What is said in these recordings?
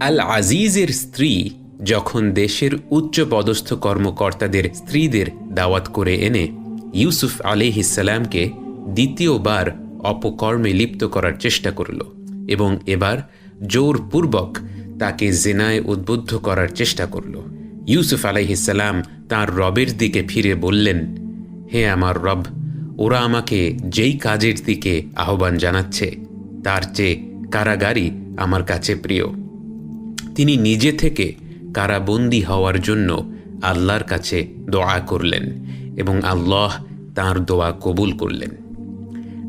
আল আজিজের স্ত্রী যখন দেশের উচ্চ পদস্থ কর্মকর্তাদের স্ত্রীদের দাওয়াত করে এনে ইউসুফ আলিহিসাল্লামকে দ্বিতীয়বার অপকর্মে লিপ্ত করার চেষ্টা করল এবং এবার জোরপূর্বক তাকে জেনায় উদ্বুদ্ধ করার চেষ্টা করল। ইউসুফ আলাইহিসাল্লাম তার রবের দিকে ফিরে বললেন, হে আমার রব, ওরা আমাকে যেই কাজের দিকে আহ্বান জানাচ্ছে, তার চেয়ে কারাগারই আমার কাছে প্রিয়। তিনি নিজে থেকে কারাবন্দী হওয়ার জন্য আল্লাহর কাছে দোয়া করলেন এবং আল্লাহ তার দোয়া কবুল করলেন।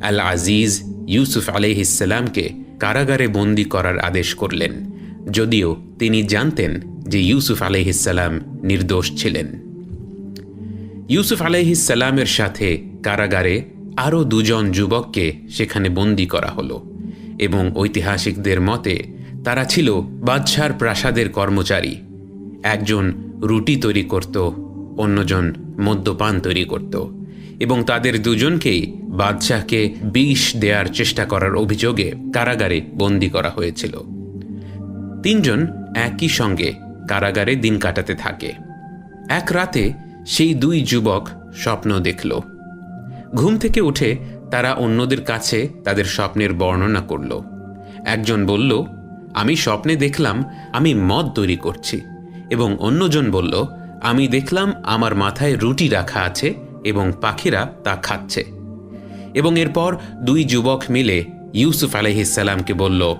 আল আজিজ ইউসুফ আলহিসাল্লামকে কারাগারে বন্দি করার আদেশ করলেন, যদিও তিনি জানতেন যে ইউসুফ আলহিসাল্লাম নির্দোষ ছিলেন। ইউসুফ আলহিসাল্লামের সাথে কারাগারে আরও দুজন যুবককে সেখানে বন্দি করা হলো এবং ঐতিহাসিকদের মতে তারা ছিল বাদশার প্রাসাদের কর্মচারী। একজন রুটি তৈরি করত, অন্যজন মদ্যপান তৈরি করত এবং তাদের দুজনকেই বাদশাহকে বিষ দেওয়ার চেষ্টা করার অভিযোগে কারাগারে বন্দি করা হয়েছিল। তিনজন একই সঙ্গে কারাগারে দিন কাটাতে থাকে। এক রাতে সেই দুই যুবক স্বপ্ন দেখল। ঘুম থেকে উঠে তারা অন্যদের কাছে তাদের স্বপ্নের বর্ণনা করল। একজন বলল আমি স্বপ্নে দেখলাম আমি মদ তৈরি করছি। এবং অন্যজন বলল, আমি দেখলাম আমার মাথায় রুটি রাখা আছে এবং পাখিরা তা খাচ্ছে। এবং এরপর দুই যুবক মিলে ইউসুফ আলহিসাল্লামকে বলল,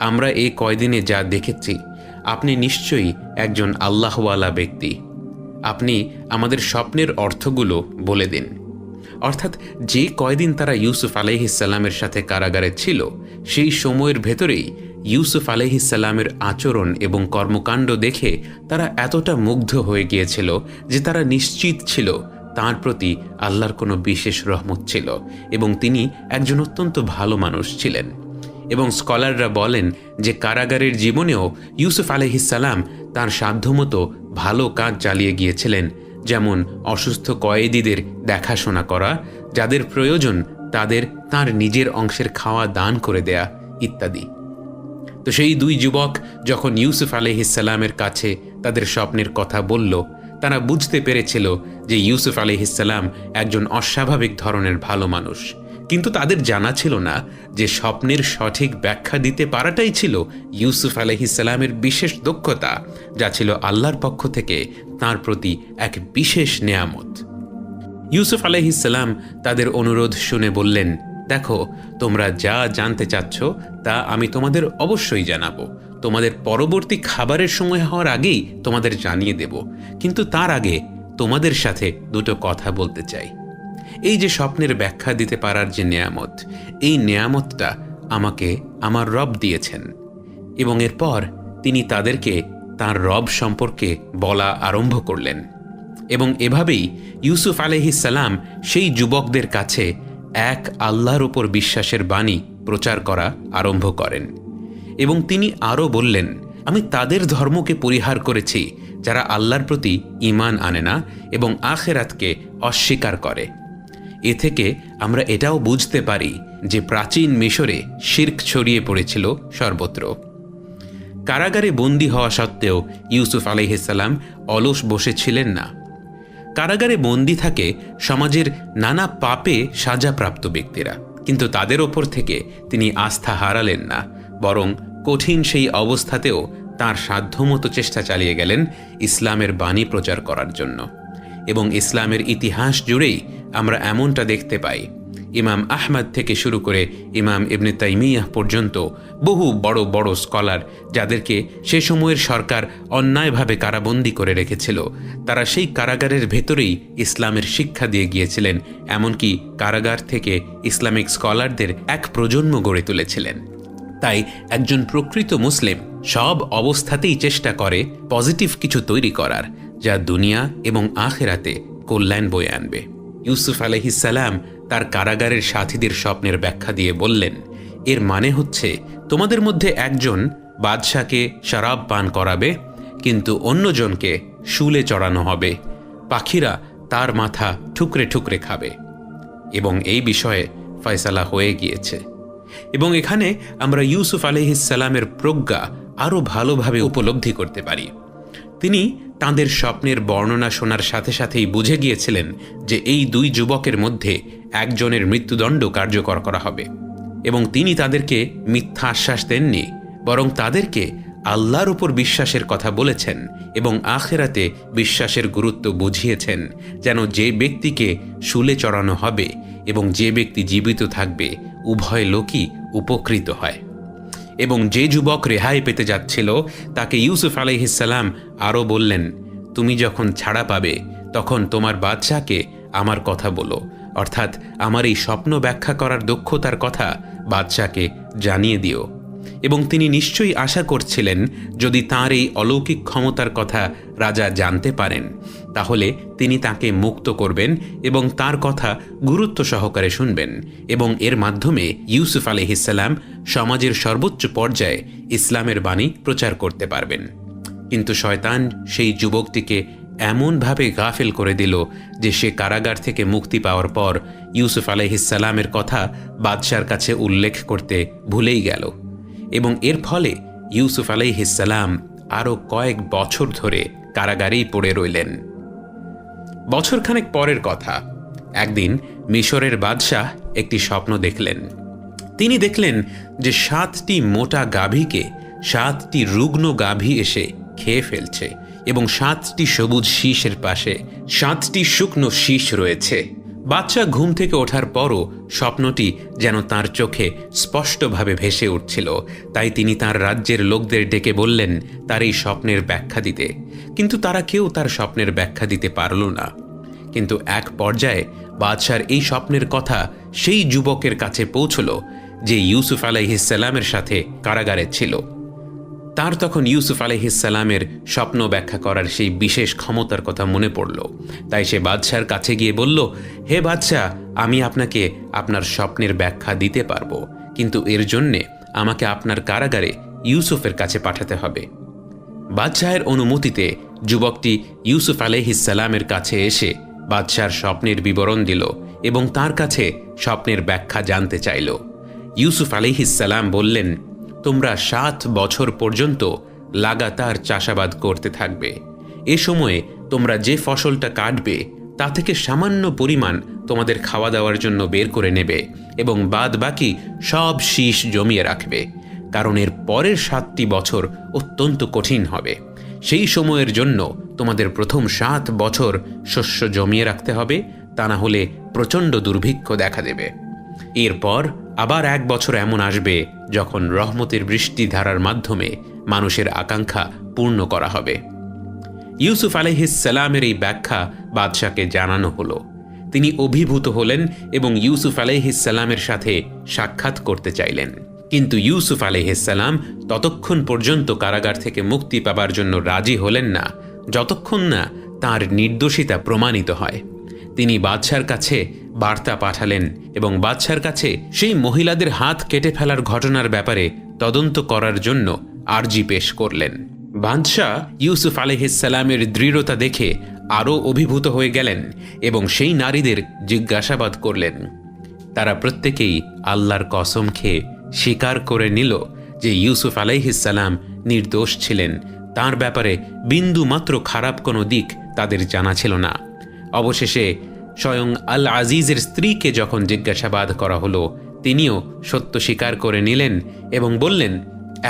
আমরা এই কয়দিনে যা দেখেছি, আপনি নিশ্চয়ই একজন আল্লাহওয়ালা ব্যক্তি। আপনি আমাদের স্বপ্নের অর্থগুলো বলে দিন। অর্থাৎ যে কয়দিন তারা ইউসুফ আলহিসাল্লামের সাথে কারাগারে ছিল, সেই সময়ের ভেতরেই ইউসুফ আলহিসাল্লামের আচরণ এবং কর্মকাণ্ড দেখে তারা এতটা মুগ্ধ হয়ে গিয়েছিল যে তারা নিশ্চিত ছিল তার প্রতি আল্লাহর কোনো বিশেষ রহমত ছিল এবং তিনি একজন অত্যন্ত ভালো মানুষ ছিলেন। এবং স্কলাররা বলেন যে কারাগারের জীবনেও ইউসুফ আলহিসাল্লাম তার সাধ্যমতো ভালো কাজ চালিয়ে গিয়েছিলেন, যেমন অসুস্থ কয়েদিদের দেখাশোনা করা, যাদের প্রয়োজন তাদের তার নিজের অংশের খাওয়া দান করে দেয়া ইত্যাদি। তো সেই দুই যুবক যখন ইউসুফ আলহিসাল্লামের কাছে তাদের স্বপ্নের কথা বলল, তারা বুঝতে পেরেছিল যে ইউসুফ আলহিসাল্লাম একজন অস্বাভাবিক ধরনের ভালো মানুষ। কিন্তু তাদের জানা ছিল না যে স্বপ্নের সঠিক ব্যাখ্যা দিতে পারাটাই ছিল ইউসুফ আলহিসাল্লামের বিশেষ দক্ষতা, যা ছিল আল্লাহর পক্ষ থেকে তার প্রতি এক বিশেষ নেয়ামত। ইউসুফ আলহিসাল্লাম তাদের অনুরোধ শুনে বললেন দেখো, তোমরা যা জানতে চাচ্ছ, তা আমি তোমাদের অবশ্যই জানাব। তোমাদের পরবর্তী খাবারের সময় হওয়ার আগেই তোমাদের জানিয়ে দেব। কিন্তু তার আগে তোমাদের সাথে দুটো কথা বলতে চাই। এই যে স্বপ্নের ব্যাখ্যা দিতে পারার যে নেয়ামত, এই নেয়ামতটা আমাকে আমার রব দিয়েছেন। এবং এরপর তিনি তাদেরকে তার রব সম্পর্কে বলা আরম্ভ করলেন। এবং এভাবেই ইউসুফ আলহিসাল্লাম সেই যুবকদের কাছে এক আল্লাহর ওপর বিশ্বাসের বাণী প্রচার করা আরম্ভ করেন। এবং তিনি আরও বললেন, আমি তাদের ধর্মকে পরিহার করেছি, যারা আল্লাহর প্রতি ইমান আনে না এবং আখেরাতকে অস্বীকার করে। এ থেকে আমরা এটাও বুঝতে পারি যে প্রাচীন মিশরে শির্ক ছড়িয়ে পড়েছিল সর্বত্র। কারাগারে বন্দী হওয়া সত্ত্বেও ইউসুফ আলহিসাল্লাম অলস বসেছিলেন না। কারাগারে বন্দি থাকে সমাজের নানা পাপে সাজাপ্রাপ্ত ব্যক্তিরা। কিন্তু তাদের ওপর থেকে তিনি আস্থা হারালেন না, বরং কঠিন সেই অবস্থাতেও তার সাধ্যমতো চেষ্টা চালিয়ে গেলেন ইসলামের বাণী প্রচার করার জন্য। এবং ইসলামের ইতিহাস জুড়েই আমরা এমনটা দেখতে পাই ইমাম আহমদ থেকে শুরু করে ইমাম ইবনে তাইমিয়াহ পর্যন্ত বহু বড় বড় স্কলার যাদেরকে সে সময়ের সরকার অন্যায়ভাবে কারাবন্দি করে রেখেছিল। তারা সেই কারাগারের ভেতরেই ইসলামের শিক্ষা দিয়ে গিয়েছিলেন, এমনকি কারাগার থেকে ইসলামিক স্কলারদের এক প্রজন্ম গড়ে তুলেছিলেন। তাই একজন প্রকৃত মুসলিম সব অবস্থাতেই চেষ্টা করে পজিটিভ কিছু তৈরি করার, যা দুনিয়া এবং আখেরাতে কল্যাণ বয়ে আনবে। ইউসুফ আলহিসাল্লাম তার কারাগারের সাথীদের স্বপ্নের ব্যাখ্যা দিয়ে বললেন, এর মানে হচ্ছে, তোমাদের মধ্যে একজন বাদশাকে শরাব পান করাবে, কিন্তু অন্যজনকে শুলে চড়ানো হবে। পাখিরা তার মাথা ঠুকরে ঠুকরে খাবে। এবং এই বিষয়ে ফয়সালা হয়ে গিয়েছে। এবং এখানে আমরা ইউসুফ আলহিসাল্লামের প্রজ্ঞা আরও ভালোভাবে উপলব্ধি করতে পারি। তিনি তাদের স্বপ্নের বর্ণনা শোনার সাথে সাথেই বুঝে গিয়েছিলেন যে এই দুই যুবকের মধ্যে একজনের মৃত্যুদণ্ড কার্যকর করা হবে এবং তিনি তাদেরকে মিথ্যা আশ্বাস দেননি, বরং তাদেরকে আল্লাহর উপর বিশ্বাসের কথা বলেছেন এবং আখেরাতে বিশ্বাসের গুরুত্ব বুঝিয়েছেন যেন যে ব্যক্তিকে শুলে চড়ানো হবে এবং যে ব্যক্তি জীবিত থাকবে, উভয় লোকই উপকৃত হয়। এবং যে যুবক রেহাই পেতে যাচ্ছিল, তাকে ইউসুফ আলহিসাল্লাম আরও বললেন, তুমি যখন ছাড়া পাবে, তখন তোমার বাদশাকে আমার কথা বলো। অর্থাৎ, আমার এই স্বপ্ন ব্যাখ্যা করার দক্ষতার কথা বাদশাকে জানিয়ে দিও। এবং তিনি নিশ্চয়ই আশা করছিলেন যদি তার এই অলৌকিক ক্ষমতার কথা রাজা জানতে পারেন, তাহলে তিনি তাকে মুক্ত করবেন এবং তার কথা গুরুত্ব সহকারে শুনবেন এবং এর মাধ্যমে ইউসুফ আলহিসাল্লাম সমাজের সর্বোচ্চ পর্যায়ে ইসলামের বাণী প্রচার করতে পারবেন। কিন্তু শয়তান সেই যুবকটিকে এমনভাবে গাফেল করে দিল যে সে কারাগার থেকে মুক্তি পাওয়ার পর ইউসুফ আলহিসাল্লামের কথা বাদশার কাছে উল্লেখ করতে ভুলেই গেল। এবং এর ফলে ইউসুফ আলাইহিসাল্লাম আরও কয়েক বছর ধরে কারাগারেই পড়ে রইলেন। বছরখানেক পরের কথা, একদিন মিশরের বাদশাহ একটি স্বপ্ন দেখলেন। তিনি দেখলেন যে সাতটি মোটা গাভীকে সাতটি রুগ্ন গাভী এসে খেয়ে ফেলছে এবং সাতটি সবুজ শীষের পাশে সাতটি শুকনো শীষ রয়েছে। বাচ্চা ঘুম থেকে ওঠার পরও স্বপ্নটি যেন তার চোখে স্পষ্টভাবে ভেসে উঠছিল। তাই তিনি তার রাজ্যের লোকদের ডেকে বললেন, তার এই স্বপ্নের ব্যাখ্যা দিতে। কিন্তু তারা কেউ তার স্বপ্নের ব্যাখ্যা দিতে পারল না। কিন্তু এক পর্যায়ে বাদশার এই স্বপ্নের কথা সেই যুবকের কাছে পৌঁছল, যে ইউসুফ আলাইহিসাল্লামের সাথে কারাগারে ছিল। তার তখন ইউসুফ আলহিসাল্লামের স্বপ্ন ব্যাখ্যা করার সেই বিশেষ ক্ষমতার কথা মনে পড়ল। তাই সে বাদশার কাছে গিয়ে বলল, হে বাদশাহ আমি আপনাকে আপনার স্বপ্নের ব্যাখ্যা দিতে পারব, কিন্তু এর জন্যে আমাকে আপনার কারাগারে ইউসুফের কাছে পাঠাতে হবে। বাদশাহের অনুমতিতে যুবকটি ইউসুফ আলহিসাল্লামের কাছে এসে বাদশার স্বপ্নের বিবরণ দিল এবং তার কাছে স্বপ্নের ব্যাখ্যা জানতে চাইল। ইউসুফ আলহিসাল্লাম বললেন তোমরা সাত বছর পর্যন্ত লাগাতার চাষাবাদ করতে থাকবে। এ সময়ে তোমরা যে ফসলটা কাটবে, তা থেকে সামান্য পরিমাণ তোমাদের খাওয়া দাওয়ার জন্য বের করে নেবে এবং বাদ বাকি সব শীষ জমিয়ে রাখবে। কারণ এর পরের সাতটি বছর অত্যন্ত কঠিন হবে। সেই সময়ের জন্য তোমাদের প্রথম সাত বছর শস্য জমিয়ে রাখতে হবে, তা না হলে প্রচণ্ড দুর্ভিক্ষ দেখা দেবে। এরপর আবার এক বছর এমন আসবে যখন রহমতের বৃষ্টি ধারার মাধ্যমে মানুষের আকাঙ্ক্ষা পূর্ণ করা হবে। ইউসুফ আলহিসাল্লামের এই ব্যাখ্যা বাদশাকে জানানো হলো। তিনি অভিভূত হলেন এবং ইউসুফ আলহিসাল্লামের সাথে সাক্ষাৎ করতে চাইলেন। কিন্তু ইউসুফ আলহিসাল্লাম ততক্ষণ পর্যন্ত কারাগার থেকে মুক্তি পাবার জন্য রাজি হলেন না, যতক্ষণ না তার নির্দোষিতা প্রমাণিত হয়। তিনি বাদশার কাছে বার্তা পাঠালেন এবং বাদশার কাছে সেই মহিলাদের হাত কেটে ফেলার ঘটনার ব্যাপারে তদন্ত করার জন্য আর্জি পেশ করলেন। বাদশাহ ইউসুফ আলহিসাল্লামের দৃঢ়তা দেখে আরও অভিভূত হয়ে গেলেন এবং সেই নারীদের জিজ্ঞাসাবাদ করলেন। তারা প্রত্যেকেই আল্লাহর কসম খেয়ে স্বীকার করে নিল যে ইউসুফ আলাইহিসাল্লাম নির্দোষ ছিলেন। তার ব্যাপারে বিন্দু মাত্র খারাপ কোনো দিক তাদের জানা ছিল না। অবশেষে স্বয়ং আল আজিজের স্ত্রীকে যখন জিজ্ঞাসাবাদ করা হলো, তিনিও সত্য স্বীকার করে নিলেন এবং বললেন,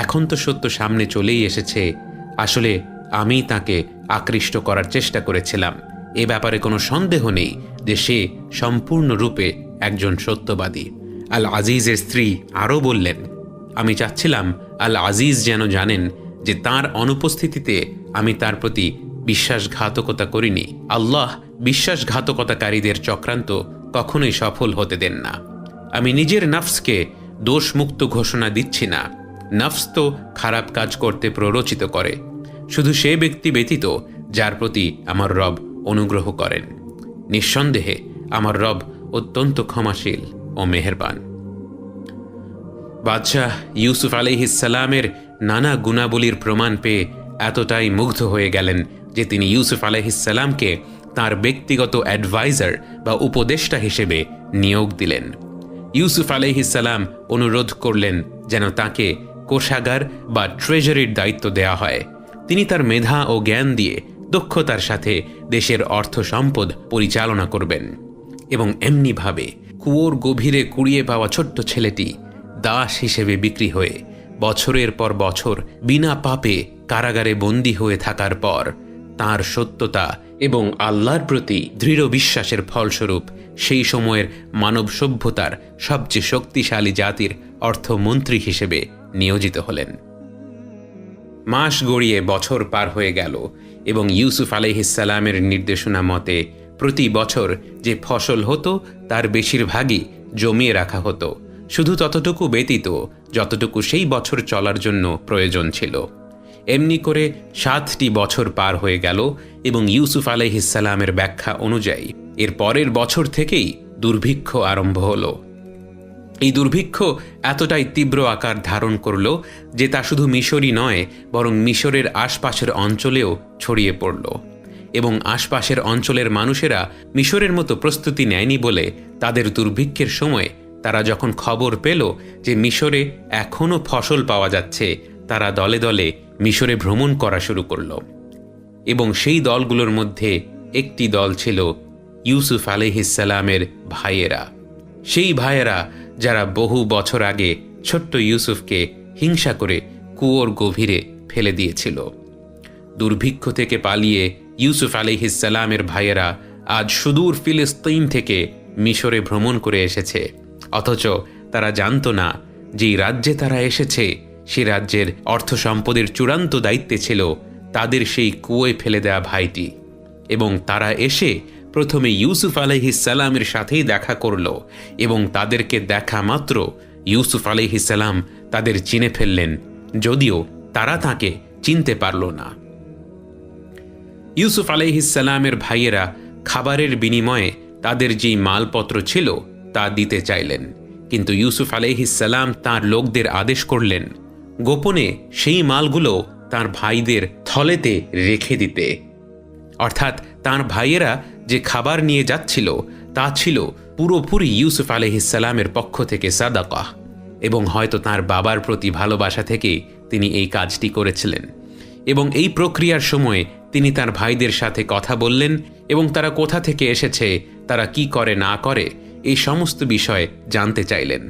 এখন তো সত্য সামনে চলেই এসেছে। আসলে আমি তাকে আকৃষ্ট করার চেষ্টা করেছিলাম। এ ব্যাপারে কোনো সন্দেহ নেই যে সে সম্পূর্ণরূপে একজন সত্যবাদী। আল আজিজের স্ত্রী আরও বললেন, আমি চাচ্ছিলাম আল আজিজ যেন জানেন যে তার অনুপস্থিতিতে আমি তার প্রতি বিশ্বাসঘাতকতা করিনি। আল্লাহ বিশ্বাসঘাতকতাকারীদের চক্রান্ত কখনোই সফল হতে দেন না। আমি নিজের নফসকে দোষমুক্ত ঘোষণা দিচ্ছি না। নফস তো খারাপ কাজ করতে প্ররোচিত করে। শুধু সে ব্যক্তি ব্যতীত যার প্রতি আমার রব অনুগ্রহ করেন। নিঃসন্দেহে আমার রব অত্যন্ত ক্ষমাশীল ও মেহেরবান। বাদশাহ ইউসুফ আলহিসাল্লামের নানা গুণাবলীর প্রমাণ পেয়ে এতটাই মুগ্ধ হয়ে গেলেন যে তিনি ইউসুফ আলহিসাল্লামকে তার ব্যক্তিগত অ্যাডভাইজার বা উপদেষ্টা হিসেবে নিয়োগ দিলেন। ইউসুফ আলহিসাল্লাম অনুরোধ করলেন যেন তাকে কোষাগার বা ট্রেজারির দায়িত্ব দেয়া হয়। তিনি তার মেধা ও জ্ঞান দিয়ে দক্ষতার সাথে দেশের অর্থ সম্পদ পরিচালনা করবেন এবং এমনিভাবে কুয়োর গভীরে কুড়িয়ে পাওয়া ছোট্ট ছেলেটি দাস হিসেবে বিক্রি হয়ে বছরের পর বছর বিনা পাপে কারাগারে বন্দী হয়ে থাকার পর তার সত্যতা এবং আল্লাহর প্রতি দৃঢ় বিশ্বাসের ফলস্বরূপ সেই সময়ের মানব সভ্যতার সবচেয়ে শক্তিশালী জাতির অর্থমন্ত্রী হিসেবে নিয়োজিত হলেন। মাস গড়িয়ে বছর পার হয়ে গেল এবং ইউসুফ আলাইহিসালামের নির্দেশনা মতে প্রতি বছর যে ফসল হতো, তার বেশিরভাগই জমিয়ে রাখা হতো। শুধু ততটুকু ব্যতীত যতটুকু সেই বছর চলার জন্য প্রয়োজন ছিল। এমনি করে সাতটি বছর পার হয়ে গেল এবং ইউসুফ আলাইহিসালামের ব্যাখ্যা অনুযায়ী এর পরের বছর থেকেই দুর্ভিক্ষ আরম্ভ হল। এই দুর্ভিক্ষ এতটাই তীব্র আকার ধারণ করল যে তা শুধু মিশরই নয়, বরং মিশরের আশপাশের অঞ্চলেও ছড়িয়ে পড়ল। এবং আশপাশের অঞ্চলের মানুষেরা মিশরের মতো প্রস্তুতি নেয়নি বলে তাদের দুর্ভিক্ষের সময় তারা যখন খবর পেল যে মিশরে এখনও ফসল পাওয়া যাচ্ছে তারা দলে দলে মিশরে ভ্রমণ করা শুরু করল এবং সেই দলগুলোর মধ্যে একটি দল ছিল ইউসুফ আলহিসালামের ভাইয়েরা। সেই ভাইয়েরা যারা বহু বছর আগে ছোট্ট ইউসুফকে হিংসা করে কুয়োর গভীরে ফেলে দিয়েছিল। দুর্ভিক্ষ থেকে পালিয়ে ইউসুফ আলিহিসাল্লামের ভাইয়েরা আজ সুদূর ফিলিস্তিন থেকে মিশরে ভ্রমণ করে এসেছে। অথচ তারা জানত না যে রাজ্যে তারা এসেছে সে রাজ্যের অর্থ সম্পদের চূড়ান্ত দায়িত্বে ছিল তাদের সেই কুয়োয় ফেলে দেয়া ভাইটি। এবং তারা এসে প্রথমে ইউসুফ আলহিসাল্লামের সাথেই দেখা করল এবং তাদেরকে দেখা মাত্র ইউসুফ আলহিসাল্লাম তাদের চিনে ফেললেন, যদিও তারা তাকে চিনতে পারল না। ইউসুফ আলহিসাল্লামের ভাইয়েরা খাবারের বিনিময়ে তাদের যেই মালপত্র ছিল তা দিতে চাইলেন, কিন্তু ইউসুফ আলহিসাল্লাম তার লোকদের আদেশ করলেন গোপনে সেই মালগুলো তার ভাইদের থলেতে রেখে দিতে। অর্থাৎ তার ভাইয়েরা যে খাবার নিয়ে যাচ্ছিল, তা ছিল পুরোপুরি ইউসুফ আলহিসাল্লামের পক্ষ থেকে সাদাকা এবং হয়তো তার বাবার প্রতি ভালোবাসা থেকে তিনি এই কাজটি করেছিলেন এবং এই প্রক্রিয়ার সময়ে তিনি তার ভাইদের সাথে কথা বললেন এবং তারা কোথা থেকে এসেছে, তারা কি করে, না করে, এই সমস্ত বিষয় জানতে চাইলেন।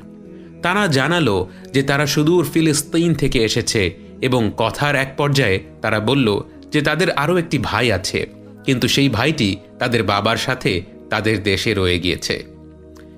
তারা জানালো যে তারা সুদূর ফিলিস্তিন থেকে এসেছে এবং কথার এক পর্যায়ে তারা বলল যে তাদের আরও একটি ভাই আছে, কিন্তু সেই ভাইটি তাদের বাবার সাথে তাদের দেশে রয়ে গিয়েছে।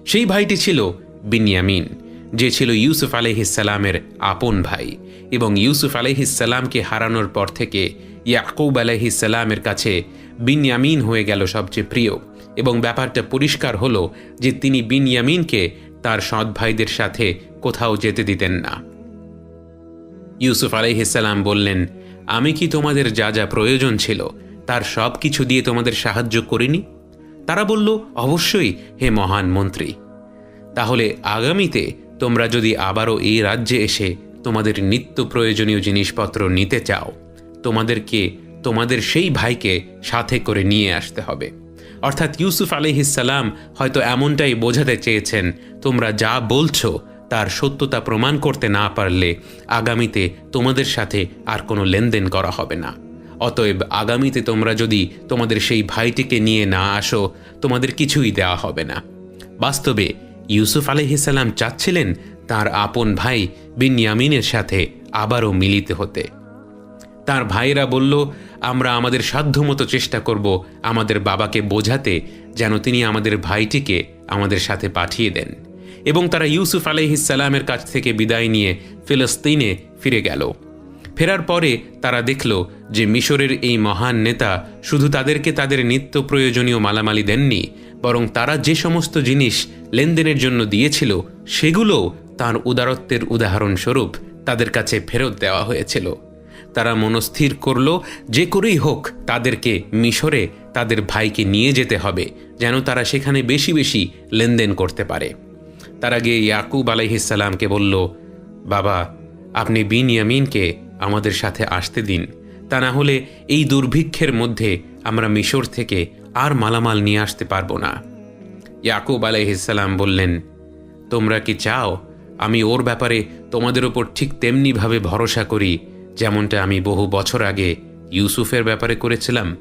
সেই ভাইটি ছিল বিনিয়ামিন, যে ছিল ইউসুফ আলহিসাল্লামের আপন ভাই এবং ইউসুফ আলহিসাল্লামকে হারানোর পর থেকে ইয়াকুব আলহিসাল্লামের কাছে বিনিয়ামিন হয়ে গেল সবচেয়ে প্রিয় এবং ব্যাপারটা পরিষ্কার হলো যে তিনি বিনিয়ামিনকে তার সৎ ভাইদের সাথে কোথাও যেতে দিতেন না। ইউসুফ আলহিসাল্লাম বললেন, আমি কি তোমাদের যা যা প্রয়োজন ছিল, তার সব কিছু দিয়ে তোমাদের সাহায্য করিনি? তারা বলল, অবশ্যই, হে মহান মন্ত্রী। তাহলে আগামীতে তোমরা যদি আবারও এই রাজ্যে এসে তোমাদের নিত্য প্রয়োজনীয় জিনিসপত্র নিতে চাও, তোমাদেরকে তোমাদের সেই ভাইকে সাথে করে নিয়ে আসতে হবে। অর্থাৎ ইউসুফ আলিহিসাল্লাম হয়তো এমনটাই বোঝাতে চেয়েছেন, তোমরা যা বলছো, তার সত্যতা প্রমাণ করতে না পারলে আগামীতে তোমাদের সাথে আর কোনো লেনদেন করা হবে না। অতএব আগামীতে তোমরা যদি তোমাদের সেই ভাইটিকে নিয়ে না আসো, তোমাদের কিছুই দেওয়া হবে না। বাস্তবে ইউসুফ আলহিসাল্লাম চাচ্ছিলেন তার আপন ভাই বিনিয়ামিনের সাথে আবারও মিলিত হতে। তার ভাইয়েরা বলল, আমরা আমাদের সাধ্যমতো চেষ্টা করব আমাদের বাবাকে বোঝাতে, যেন তিনি আমাদের ভাইটিকে আমাদের সাথে পাঠিয়ে দেন। এবং তারা ইউসুফ আলহিসাল্লামের কাছ থেকে বিদায় নিয়ে ফিলিস্তিনে ফিরে গেল। ফেরার পরে তারা দেখল যে মিশরের এই মহান নেতা শুধু তাদেরকে তাদের নিত্য প্রয়োজনীয় মালামালি দেননি, বরং তারা যে সমস্ত জিনিস লেনদেনের জন্য দিয়েছিল, সেগুলোও তার উদারত্বের উদাহরণস্বরূপ তাদের কাছে ফেরত দেওয়া হয়েছিল। তারা মনস্থির করল, যে করেই হোক তাদেরকে মিশরে তাদের ভাইকে নিয়ে যেতে হবে, যেন তারা সেখানে বেশি বেশি লেনদেন করতে পারে। তারা গিয়ে ইয়াকুব আলাইহিসাল্লামকে বলল, বাবা, আপনি বিন ইয়ামিনকে আমাদের সাথে আসতে দিন। তা না হলে এই দুর্ভিক্ষের মধ্যে আমরা মিশর থেকে আর মালামাল নিয়ে আসতে পারব না। ইয়াকুব আলাইহিসাল্লাম বললেন, তোমরা কি চাও আমি ওর ব্যাপারে তোমাদের ওপর ঠিক তেমনিভাবে ভরসা করি যেমনটা আমি বহু বছর আগে ইউসুফের ব্যাপারে করেছিলাম।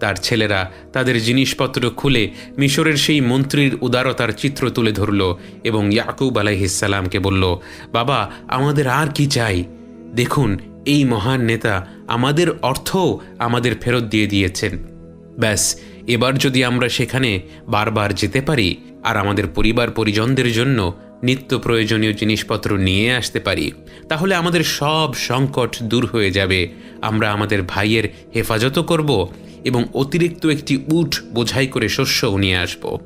তার ছেলেরা তাদের জিনিসপত্র খুলে মিশরের সেই মন্ত্রীর উদারতার চিত্র তুলে ধরল এবং ইয়াকুব আলাইহিসাল্লামকে বলল, বাবা, আমাদের আর কি চাই? দেখুন, এই মহান নেতা আমাদের অর্থও আমাদের ফেরত দিয়ে দিয়েছেন। ব্যাস, এবার যদি আমরা সেখানে বারবার যেতে পারি আর আমাদের পরিবার পরিজনদের জন্য নিত্য প্রয়োজনীয় জিনিসপত্র নিয়ে আসতে পারি, তাহলে আমাদের সব সংকট দূর হয়ে যাবে। আমরা আমাদের ভাইয়ের হেফাজতও করব এবং অতিরিক্ত একটি উঠ বোঝাই করে শস্যও নিয়ে আসব।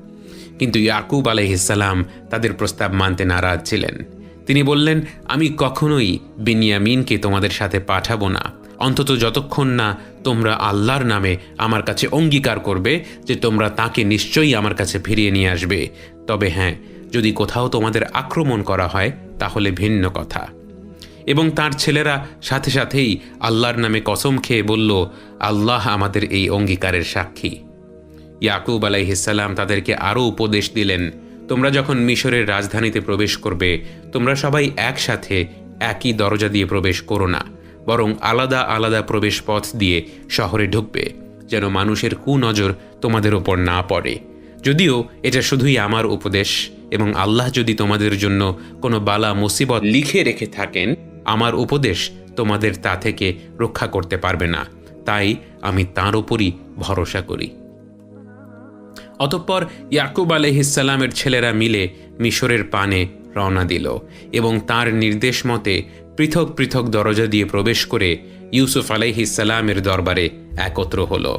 কিন্তু ইয়াকুব আলহিসাল্লাম তাদের প্রস্তাব মানতে নারাজ ছিলেন। তিনি বললেন, আমি কখনোই বিনিয়ামিনকে তোমাদের সাথে পাঠাবো না। অন্তত যতক্ষণ না তোমরা আল্লাহর নামে আমার কাছে অঙ্গীকার করবে যে তোমরা তাকে নিশ্চয়ই আমার কাছে ফিরিয়ে নিয়ে আসবে। তবে হ্যাঁ যদি কোথাও তোমাদের আক্রমণ করা হয়, তাহলে ভিন্ন কথা। এবং তার ছেলেরা সাথে সাথেই আল্লাহর নামে কসম খেয়ে বলল, আল্লাহ আমাদের এই অঙ্গীকারের সাক্ষী। ইয়াকুব আলাইহিসাল্লাম তাদেরকে আরও উপদেশ দিলেন, তোমরা যখন মিশরের রাজধানীতে প্রবেশ করবে, তোমরা সবাই একসাথে একই দরজা দিয়ে প্রবেশ করো না, বরং আলাদা আলাদা প্রবেশ পথ দিয়ে শহরে ঢুকবে, যেন মানুষের কুনজর তোমাদের ওপর না পড়ে। যদিও এটা শুধুই আমার উপদেশ এবং আল্লাহ যদি তোমাদের জন্য কোনো বালা, মুসিবত লিখে রেখে থাকেন, আমার উপদেশ তোমাদের তা থেকে রক্ষা করতে পারবে না। তাই আমি তার উপরই ভরসা করি। অতঃপর ইয়াকুব আলহিসাল্লামের ছেলেরা মিলে মিশরের পানে রওনা দিল এবং তার নির্দেশ মতে পৃথক পৃথক দরজা দিয়ে প্রবেশ করে ইউসুফ আলাইহিসাল্লামের দরবারে একত্র হল।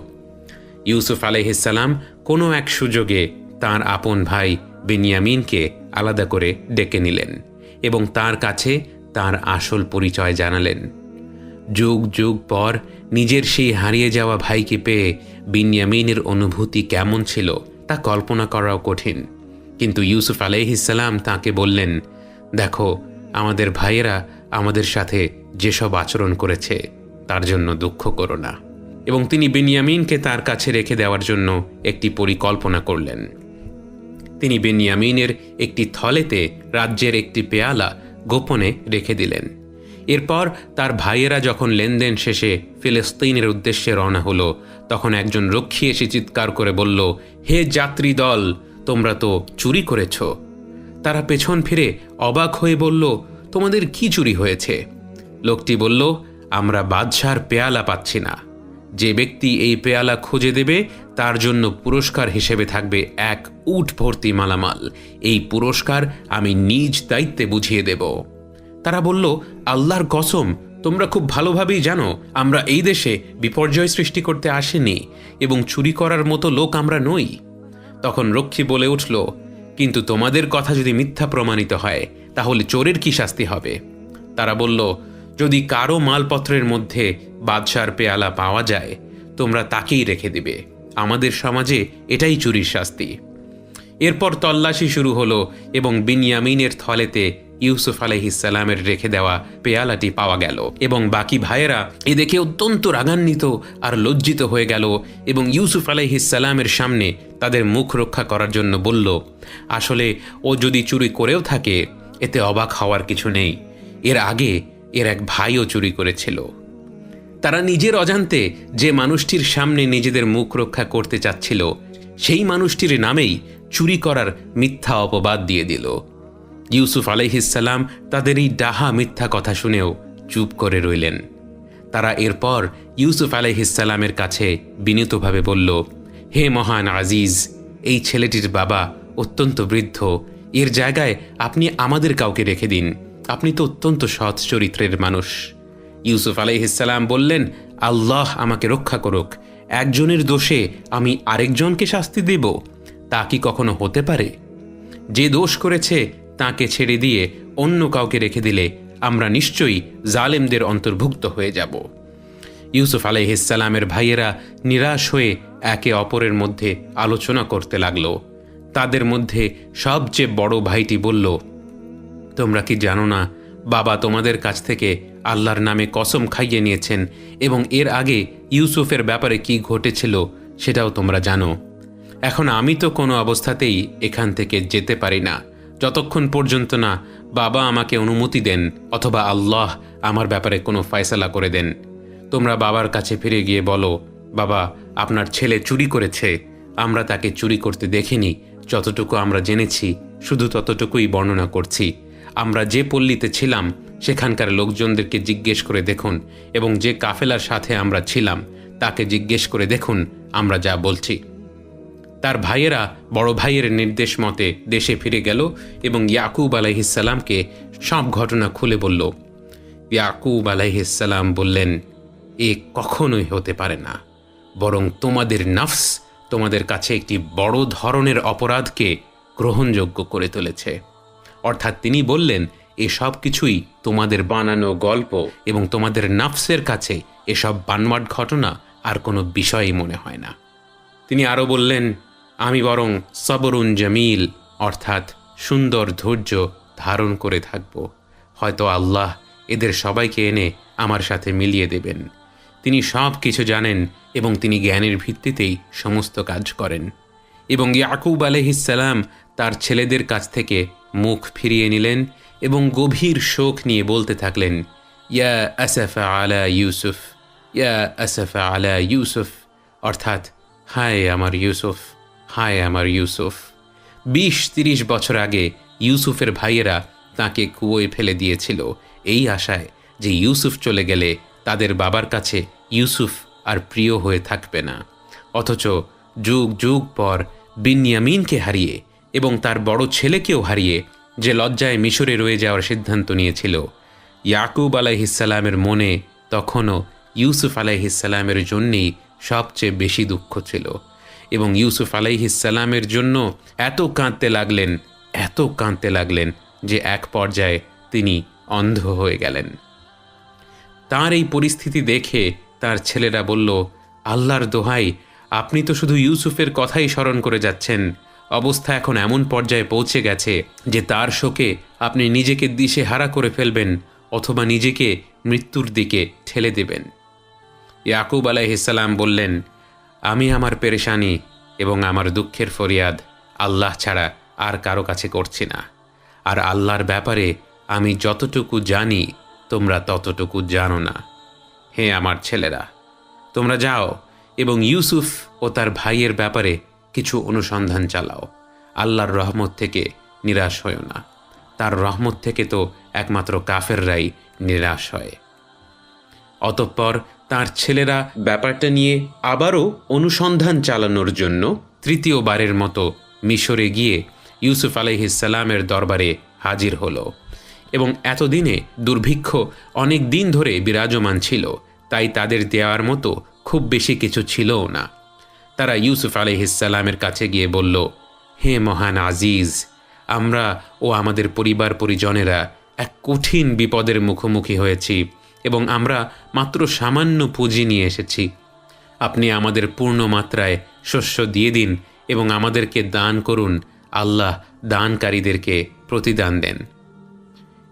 ইউসুফ আলাইহিসাল্লাম কোনো এক সুযোগে তার আপন ভাই বেনিয়ামিনকে আলাদা করে ডেকে নিলেন এবং তার কাছে তার আসল পরিচয় জানালেন। যুগ যুগ পর নিজের সেই হারিয়ে যাওয়া ভাইকে পেয়ে বিনিয়ামিনের অনুভূতি কেমন ছিল তা কল্পনা করাও কঠিন। কিন্তু ইউসুফ আলাইহিসাল্লাম তাকে বললেন, দেখো, আমাদের ভাইয়েরা আমাদের সাথে যেসব আচরণ করেছে তার জন্য দুঃখ করো না। এবং তিনি বেনিয়ামিনকে তার কাছে রেখে দেওয়ার জন্য একটি পরিকল্পনা করলেন। তিনি বেনিয়ামিনের একটি থলেতে রাজ্যের একটি পেয়ালা গোপনে রেখে দিলেন। এরপর তার ভাইয়েরা যখন লেনদেন শেষে ফিলিস্তিনের উদ্দেশ্যে রওনা হলো, তখন একজন রক্ষী এসে চিৎকার করে বলল, হে যাত্রী দল তোমরা তো চুরি করেছ। তারা পেছন ফিরে অবাক হয়ে বলল, তোমাদের কি চুরি হয়েছে? লোকটি বলল, আমরা বাদশার পেয়ালা পাচ্ছি না। যে ব্যক্তি এই পেয়ালা খুঁজে দেবে তার জন্য পুরস্কার হিসেবে থাকবে এক উট ভর্তি মালামাল। এই পুরস্কার আমি নিজ দায়িত্বে বুঝিয়ে দেব। তারা বলল, আল্লাহর কসম, তোমরা খুব ভালোভাবেই জানো, আমরা এই দেশে বিপর্যয় সৃষ্টি করতে আসেনি এবং চুরি করার মতো লোক আমরা নই। তখন রক্ষী বলে উঠল, কিন্তু তোমাদের কথা যদি মিথ্যা প্রমাণিত হয়, তাহলে চোরের কি শাস্তি হবে? তারা বলল, যদি কারও মালপত্রের মধ্যে বাদশার পেয়ালা পাওয়া যায়, তোমরা তাকেই রেখে দিবে। আমাদের সমাজে এটাই চুরির শাস্তি। এরপর তল্লাশি শুরু হলো এবং বিনিয়ামিনের থলেতে ইউসুফ আলহিসাল্লামের রেখে দেওয়া পেয়ালাটি পাওয়া গেল এবং বাকি ভাইয়েরা এ দেখে অত্যন্ত রাগান্বিত আর লজ্জিত হয়ে গেল এবং ইউসুফ আলহিসাল্লামের সামনে তাদের মুখ রক্ষা করার জন্য বলল, আসলে ও যদি চুরি করেও থাকে, এতে অবাক হওয়ার কিছু নেই। এর আগে এর এক ভাইও চুরি করেছিল। তারা নিজের অজান্তে যে মানুষটির সামনে নিজেদের মুখ রক্ষা করতে চাচ্ছিল, সেই মানুষটির নামেই চুরি করার মিথ্যা অপবাদ দিয়ে দিল। ইউসুফ আলাইহিসাল্লাম তাদের এই ডাহা মিথ্যা কথা শুনেও চুপ করে রইলেন। তারা এরপর ইউসুফ আলাইহিসাল্লামের কাছে বিনীতভাবে বলল, হে মহান আজিজ, এই ছেলেটির বাবা অত্যন্ত বৃদ্ধ। এর জায়গায় আপনি আমাদের কাউকে রেখে দিন। আপনি তো অত্যন্ত সৎ চরিত্রের মানুষ। ইউসুফ আলাইহিসাল্লাম বললেন, আল্লাহ আমাকে রক্ষা করুক। একজনের দোষে আমি আরেকজনকে শাস্তি দেব। তা কি কখনো হতে পারে? যে দোষ করেছে, তাকে ছেড়ে দিয়ে অন্য কাউকে রেখে দিলে আমরা নিশ্চয়ই জালেমদের অন্তর্ভুক্ত হয়ে যাব। ইউসুফ আলাইহিসাল্লামের ভাইয়েরা নিরাশ হয়ে একে অপরের মধ্যে আলোচনা করতে লাগল। তাদের মধ্যে সবচেয়ে বড় ভাইটি বলল, তোমরা কি জানো না, বাবা তোমাদের কাছ থেকে আল্লাহর নামে কসম খাইয়ে নিয়েছেন এবং এর আগে ইউসুফের ব্যাপারে কি ঘটেছিল সেটাও তোমরা জানো। এখন আমি তো কোনো অবস্থাতেই এখান থেকে যেতে পারি না। যতক্ষণ পর্যন্ত না বাবা আমাকে অনুমতি দেন অথবা আল্লাহ আমার ব্যাপারে কোনো ফয়সালা করে দেন। তোমরা বাবার কাছে ফিরে গিয়ে বলো, বাবা, আপনার ছেলে চুরি করেছে। আমরা তাকে চুরি করতে দেখিনি। যতটুকু আমরা জেনেছি, শুধু ততটুকুই বর্ণনা করছি। আমরা যে পল্লীতে ছিলাম সেখানকার লোকজনদেরকে জিজ্ঞেস করে দেখুন এবং যে কাফেলার সাথে আমরা ছিলাম, তাকে জিজ্ঞেস করে দেখুন, আমরা যা বলছি। তার ভাইয়েরা বড় ভাইয়ের নির্দেশ মতে দেশে ফিরে গেল এবং ইয়াকুব আলাইহিসাল্লামকে সব ঘটনা খুলে বলল। ইয়াকুব আলাইহিসাল্লাম বললেন, এ কখনোই হতে পারে না। বরং তোমাদের নফস তোমাদের কাছে একটি বড় ধরনের অপরাধকে গ্রহণযোগ্য করে তুলেছে। অর্থাৎ তিনি বললেন এসব কিছুই তোমাদের বানানো গল্প এবং তোমাদের নাফসের কাছে এসব বানমাট ঘটনা আর কোনো বিষয়ই মনে হয় না। তিনি আরও বললেন, আমি বরং সবরুন জামিল, অর্থাৎ সুন্দর ধৈর্য ধারণ করে থাকব। হয়তো আল্লাহ এদের সবাইকে এনে আমার সাথে মিলিয়ে দেবেন। তিনি সব কিছু জানেন এবং তিনি জ্ঞানের ভিত্তিতেই সমস্ত কাজ করেন। এবং ইয়াকুব আলহিসাল্লাম তার ছেলেদের কাছ থেকে মুখ ফিরিয়ে নিলেন এবং গভীর শোক নিয়ে বলতে থাকলেন, ইয়া আসফা আলা ইউসুফ, ইয়া আসফা আলা ইউসুফ। অর্থাৎ, হায় আমার ইউসুফ, হায় আমার ইউসুফ। বিশ তিরিশ বছর আগে ইউসুফের ভাইয়েরা তাকে কুয়োয় ফেলে দিয়েছিল এই আশায় যে ইউসুফ চলে গেলে তাদের বাবার কাছে ইউসুফ আর প্রিয় হয়ে থাকবে না। অথচ যুগ যুগ পর বিনিয়ামিনকে হারিয়ে এবং তার বড় ছেলেকেও হারিয়ে যে লজ্জায় মিশরে রয়ে যাওয়ার সিদ্ধান্ত নিয়েছিল। ইয়াকুব আলাইহিসাল্লামের মনে তখনও ইউসুফ আলাইহিসাল্লামের জন্যেই সবচেয়ে বেশি দুঃখ ছিল এবং ইউসুফ আলাইহিসাল্লামের জন্য এত কাঁদতে লাগলেন, এত কাঁদতে লাগলেন যে এক পর্যায়ে তিনি অন্ধ হয়ে গেলেন। তার এই পরিস্থিতি দেখে তার ছেলেরা বলল, আল্লাহর দোহাই, আপনি তো শুধু ইউসুফের কথাই স্মরণ করে যাচ্ছেন অবস্থা এখন এমন পর্যায়ে পৌঁছে গেছে যে তার শোকে আপনি নিজেকে দিশে হারা করে ফেলবেন অথবা নিজেকে মৃত্যুর দিকে ঠেলে দেবেন। ইয়াকুব আলাইহিসাল্লাম বললেন, আমি আমার পেরেশানি এবং আমার দুঃখের ফরিয়াদ আল্লাহ ছাড়া আর কারও কাছে করছি না। আর আল্লাহর ব্যাপারে আমি যতটুকু জানি, তোমরা ততটুকু জানো না। হে আমার ছেলেরা, তোমরা যাও এবং ইউসুফ ও তার ভাইয়ের ব্যাপারে কিছু অনুসন্ধান চালাও। আল্লাহর রহমত থেকে নিরাশ হয়েও না। তার রহমত থেকে তো একমাত্র কাফেররাই নিরাশ হয়। অতঃপর তার ছেলেরা ব্যাপারটা নিয়ে আবারও অনুসন্ধান চালানোর জন্য তৃতীয়বারের মতো মিশরে গিয়ে ইউসুফ আলহিসাল্লামের দরবারে হাজির হলো এবং এতদিনে দুর্ভিক্ষ অনেক দিন ধরে বিরাজমান ছিল, তাই তাদের দেওয়ার মতো খুব বেশি কিছু ছিলও না। তারা ইউসুফ আলহিসাল্লামের কাছে গিয়ে বলল, হে মহান আজিজ, আমরা ও আমাদের পরিবার পরিজনেরা এক কঠিন বিপদের মুখোমুখি হয়েছি এবং আমরা মাত্র সামান্য পুঁজি নিয়ে এসেছি। আপনি আমাদের পূর্ণ মাত্রায় শস্য দিয়ে দিন এবং আমাদেরকে দান করুন, আল্লাহ দানকারীদেরকে প্রতিদান দেন।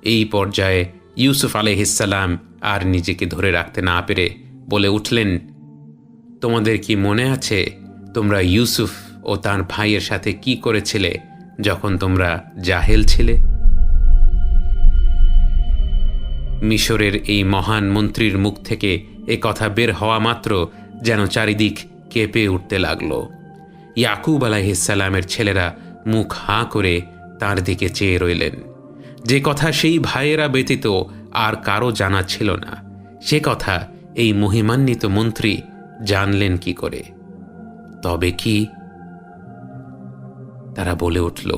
এই পর্যায়ে ইউসুফ আলহিসাল্লাম আর নিজেকে ধরে রাখতে না পেরে বলে উঠলেন তোমাদের কি মনে আছে তোমরা ইউসুফ ও তার ভাইয়ের সাথে কি করেছিলে যখন তোমরা জাহেল ছিলে? মিশরের এই মহান মন্ত্রীর মুখ থেকে এ কথা বের হওয়া মাত্র যেন চারিদিক কেঁপে উঠতে লাগল। ইয়াকুব আলাহিসাল্লামের ছেলেরা মুখ হাঁ করে তার দিকে চেয়ে রইলেন। যে কথা সেই ভাইয়েরা ব্যতীত আর কারও জানা ছিল না। সে কথা এই মহিমান্বিত মন্ত্রী জানলেন কি করে? তবে কি? তারা বলে উঠল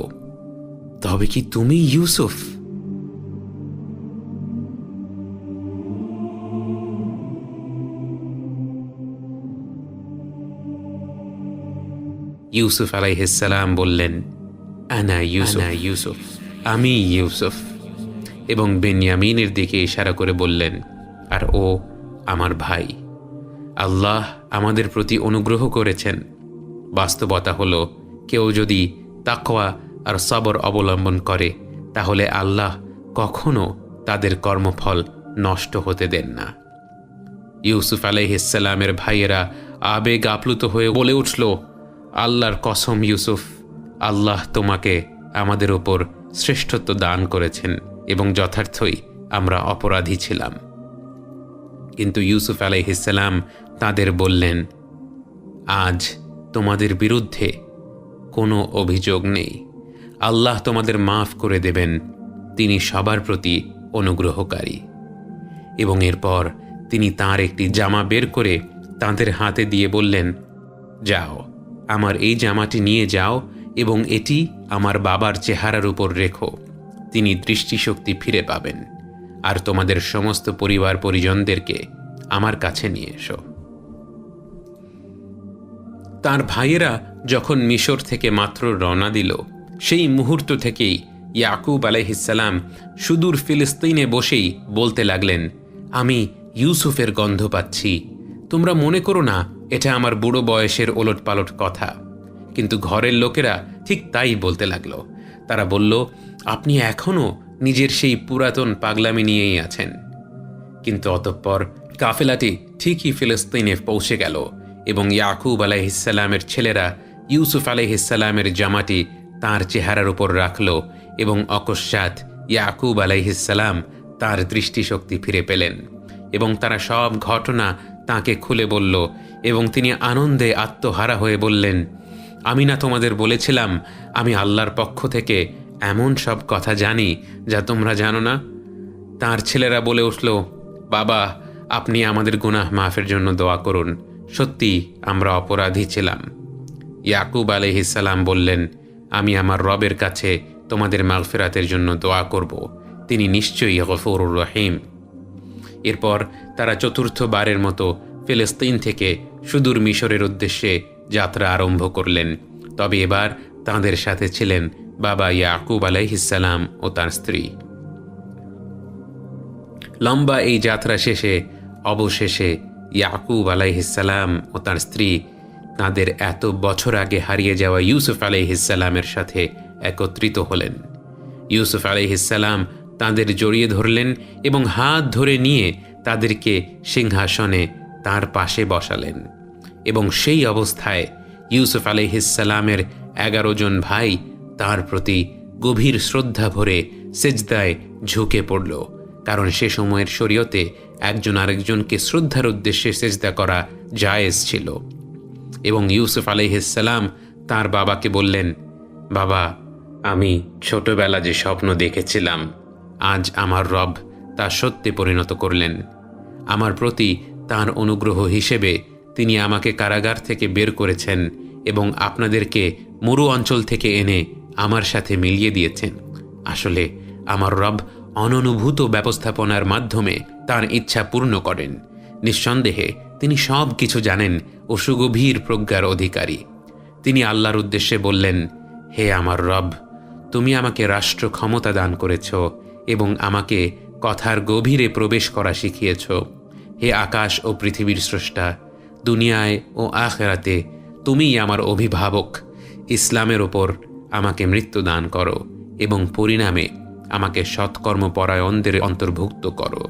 তবে কি তুমি ইউসুফ? ইউসুফ আলাইহিসাল্লাম বললেন আনা ইউসুফ। ইউসুফ। আমি ইউসুফ। এবং বেনিয়ামিনের দিকে ইশারা করে বললেন আর ও আমার ভাই। আল্লাহ আমাদের প্রতি অনুগ্রহ করেছেন। বাস্তবতা হলো, কেউ যদি তাকওয়া আর সবর অবলম্বন করে, তাহলে আল্লাহ কখনো তাদের কর্মফল নষ্ট হতে দেন না। ইউসুফ আলাইহিসাল্লামের ভাইয়েরা আবেগ আপ্লুত হয়ে বলে উঠল, আল্লাহর কসম ইউসুফ, আল্লাহ তোমাকে আমাদের ওপর শ্রেষ্ঠত্ব দান করেছেন এবং যথার্থই আমরা অপরাধী ছিলাম। কিন্তু ইউসুফ আলাইহিসাল্লাম তাদের বললেন, আজ তোমাদের বিরুদ্ধে কোনো অভিযোগ নেই। আল্লাহ তোমাদের মাফ করে দেবেন, তিনি সবার প্রতি অনুগ্রহকারী। এবং এরপর তিনি তার একটি জামা বের করে তাদের হাতে দিয়ে বললেন, যাও, আমার এই জামাটি নিয়ে যাও এবং এটি আমার বাবার চেহারার উপর রেখো। তিনি দৃষ্টিশক্তি ফিরে পাবেন। আর তোমাদের সমস্ত পরিবার পরিজনদেরকে আমার কাছে নিয়ে এসো। তার ভাইয়েরা যখন মিশর থেকে মাত্র রওনা দিল, সেই মুহূর্ত থেকেই ইয়াকুব আলাইহিসাল্লাম সুদূর ফিলিস্তিনে বসেই বলতে লাগলেন, আমি ইউসুফের গন্ধ পাচ্ছি। তোমরা মনে করো না, এটা আমার বুড়ো বয়সের ওলট পালট কথা। কিন্তু ঘরের লোকেরা ঠিক তাই বলতে লাগল। তারা বলল, আপনি এখনও নিজের সেই পুরাতন পাগলামি নিয়েই আছেন। কিন্তু অতঃপর কাফেলাটি ঠিকই ফিলিস্তিনে পৌঁছে গেল এবং ইয়াকুব আলাইহিসাল্লামের ছেলেরা ইউসুফ আলাইহিসাল্লামের জামাটি তার চেহারার উপর রাখল এবং অকস্মাৎ ইয়াকুব আলাইহিসাল্লাম তার দৃষ্টিশক্তি ফিরে পেলেন এবং তারা সব ঘটনা তাকে খুলে বলল এবং তিনি আনন্দে আত্মহারা হয়ে বললেন, আমি না তোমাদের বলেছিলাম, আমি আল্লাহর পক্ষ থেকে এমন সব কথা জানি যা তোমরা জানো না? তার ছেলেরা বলে উঠল, বাবা, আপনি আমাদের গুনাহ মাফের জন্য দোয়া করুন। সত্যি আমরা অপরাধী ছিলাম। ইয়াকুব আলহিসাল্লাম বললেন, আমি আমার রবের কাছে তোমাদের মাগফিরাতের জন্য দোয়া করব। তিনি নিশ্চয়ই গফরুর রহিম। এরপর তারা চতুর্থবারের মতো ফিলিস্তিন থেকে সুদূর মিশরের উদ্দেশ্যে যাত্রা আরম্ভ করলেন। তবে এবার তাঁদের সাথে ছিলেন বাবা ইয়াকুব আলাইহিসাল্লাম ও তার স্ত্রী। লম্বা এই যাত্রা শেষে, অবশেষে ইয়াকুব আলাইহিসাল্লাম ও তার স্ত্রী তাঁদের এত বছর আগে হারিয়ে যাওয়া ইউসুফ আলাইহিসাল্লামের সাথে একত্রিত হলেন। ইউসুফ আলাইহিসাল্লাম তাঁদের জড়িয়ে ধরলেন এবং হাত ধরে নিয়ে তাদেরকে সিংহাসনে তার পাশে বসালেন। এবং সেই অবস্থায় ইউসুফ আলাইহিসাল্লামের এগারো জন ভাই তার প্রতি গভীর শ্রদ্ধা ভরে সেজদায় ঝুঁকে পড়ল, কারণ সে সময়ের শরীয়তে একজন আরেকজনকে শ্রদ্ধার উদ্দেশ্যে সেজদা করা জায়েজ ছিল। এবং ইউসুফ আলাইহিসাল্লাম তার বাবাকে বললেন, বাবা, আমি ছোটবেলা যে স্বপ্ন দেখেছিলাম, আজ আমার রব তা সত্যি পরিণত করলেন। আমার প্রতি তার অনুগ্রহ হিসেবে তিনি আমাকে কারাগার থেকে বের করেছেন এবং আপনাদেরকে মরু অঞ্চল থেকে এনে আমার সাথে মিলিয়ে দিয়েছেন। আসলে আমার রব অননুভূত ব্যবস্থাপনার মাধ্যমে তার ইচ্ছা পূর্ণ করেন। নিঃসন্দেহে তিনি সব কিছু জানেন ও সুগভীর প্রজ্ঞার অধিকারী। তিনি আল্লাহর উদ্দেশ্যে বললেন, হে আমার রব, তুমি আমাকে রাষ্ট্র ক্ষমতা দান করেছ এবং আমাকে কথার গভীরে প্রবেশ করা শিখিয়েছ। হে আকাশ ও পৃথিবীর স্রষ্টা, দুনিয়ায় ও আখেরাতে তুমিই আমার অভিভাবক। ইসলামের ওপর আমাকে মৃত্যু দান করো এবং পরিণামে আমাকে সৎকর্মপরায়ণদের অন্তর্ভুক্ত করো।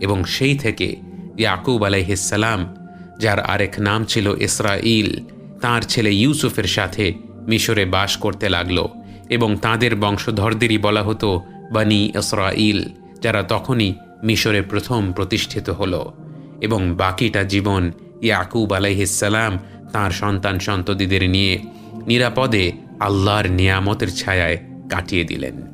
এবং সেই থেকে ইয়াকুব আলাইহিসাল্লাম যার আরেক নাম ছিল ইসরাইল তার ছেলে ইউসুফের সাথে মিশরে বাস করতে লাগল এবং তাদের বংশধরদেরই বলা হতো বানি ইসরাইল যারা তখনই মিশরে প্রথম প্রতিষ্ঠিত হল। এবং বাকিটা জীবন ইয়াকুব আলাইহিসাল্লাম তার সন্তান সন্ততিদের নিয়ে নিরাপদে আল্লাহর নিয়ামতের ছায়ায় কাটিয়ে দিলেন।